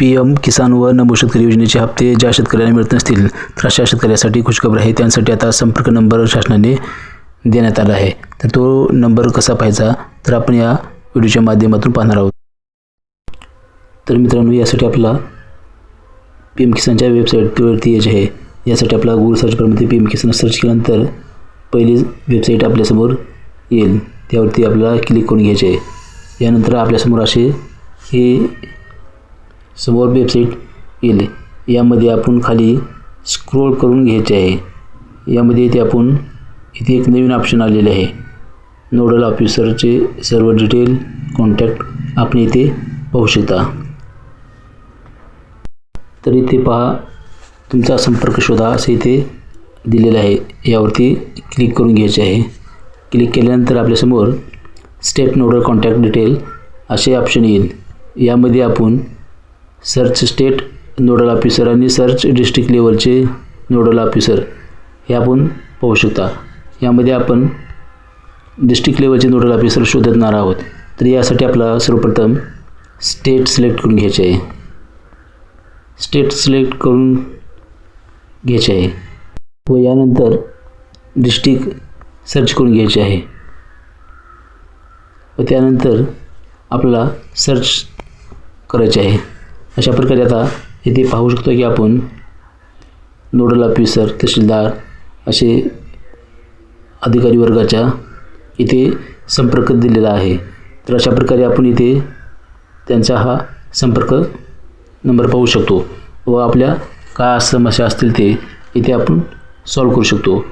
P M किसान व नमो शेतकरी योजनेचे हप्ते ज्या शेतकऱ्यांना मिळत नसतील तर अशा शेतकऱ्यासाठी खुशखबर आहे. त्यांसाठी आता संपर्क नंबर शासनाने देण्यात आला आहे. तर तो नंबर कसा पाहायचा? तर आपण या व्हिडिओच्या माध्यमातून पाहणार आहोत. तर मित्रांनो यासाठी आपला पी एम किसानच्या वेबसाईटवरती यायचे आहे. यासाठी आपला गुगल सर्च करमध्ये पी एम किसान सर्च केल्यानंतर पहिली वेबसाईट आपल्यासमोर येईल. त्यावरती आपल्याला क्लिक करून घ्यायचे आहे. यानंतर आपल्यासमोर असे हे समोर वेबसाईट येईल यामध्ये आपण खाली स्क्रोल करून घ्यायचे आहे. यामध्ये इथे आपण इथे एक नवीन ऑप्शन आलेले आहे. नोडल ऑफिसरचे सर्व डिटेल कॉन्टॅक्ट आपण इथे पाहू शकता. तर इथे पहा तुमचा संपर्क शोधा असे इथे दिलेलं आहे. यावरती क्लिक करून घ्यायचे आहे. क्लिक केल्यानंतर आपल्यासमोर स्टेट नोडल कॉन्टॅक्ट डिटेल असे ऑप्शन येईल. यामध्ये आपण सर्च स्टेट नोडल ऑफिसर आणि सर्च डिस्ट्रिक्ट लेवलचे नोडल ऑफिसर हे आपण पाहू शकता. यामध्ये आपण डिस्ट्रिक्ट लेवलचे नोडल ऑफिसर शोधणार आहोत. तर यासाठी आपला सर्वप्रथम स्टेट सिलेक्ट करून घ्यायचे आहे. स्टेट सिलेक्ट करून घ्यायचे आहे. व यानंतर डिस्ट्रिक्ट सर्च करून घ्यायचे आहे. व त्यानंतर आपला सर्च करायचे आहे. अशा प्रकारे आता इथे पाहू शकतो की आपण नोडल ऑफिसर तहसीलदार असे अधिकारी वर्गाच्या इथे संपर्क दिलेला आहे. तर अशा प्रकारे आपण इथे त्यांचा हा संपर्क नंबर पाहू शकतो व आपल्या काय समस्या असतील ते इथे आपण सॉल्व करू शकतो.